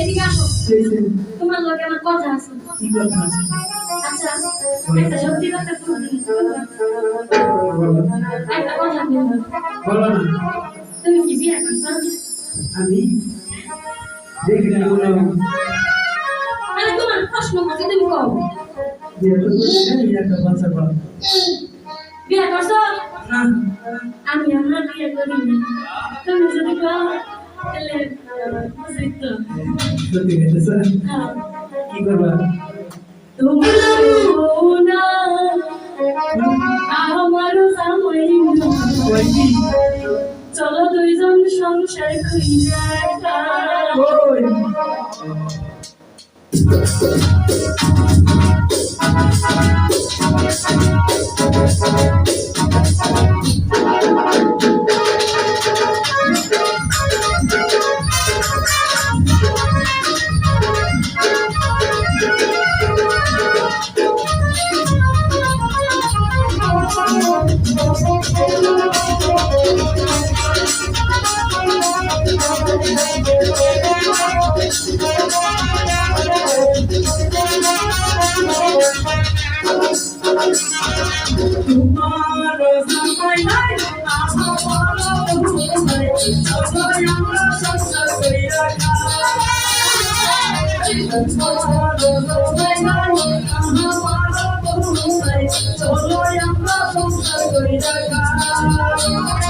এদিকে আসো তোমার লগে আমার কথা আমি দেখি না আরে আমি আমার বিয়ে করিনি তুমি যদি কও তাহলে সত্যি স্যার? হ্যাঁ। কি করবা? তুমি না আমার চলো দুইজন সংসার খুঁজে চলো আমরা সংসার কইরা চলো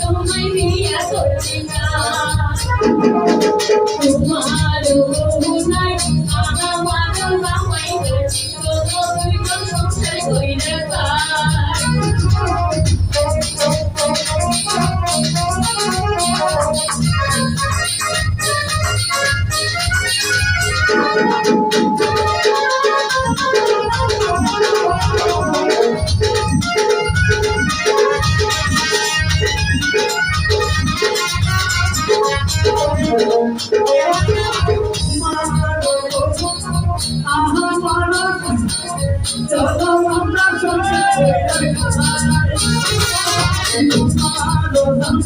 তোমায় বিয়ে করতে চাই তোমার নাই আমার জামাই চলো তুই তো চলো আমরা সংসার মুচুনি দিব আরও হাতে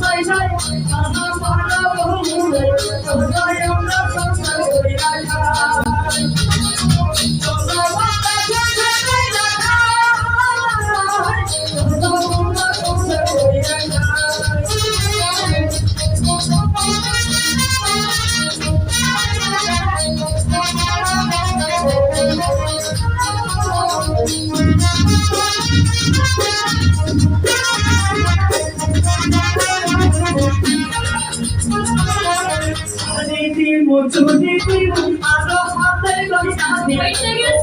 কইতা Thank you.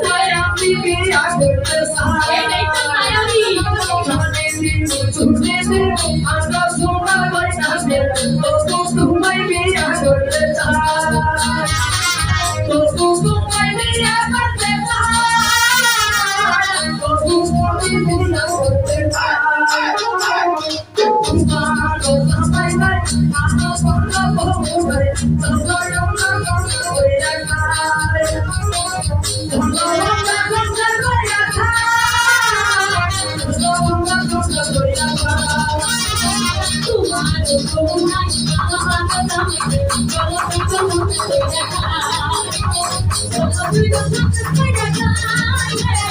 Yeah.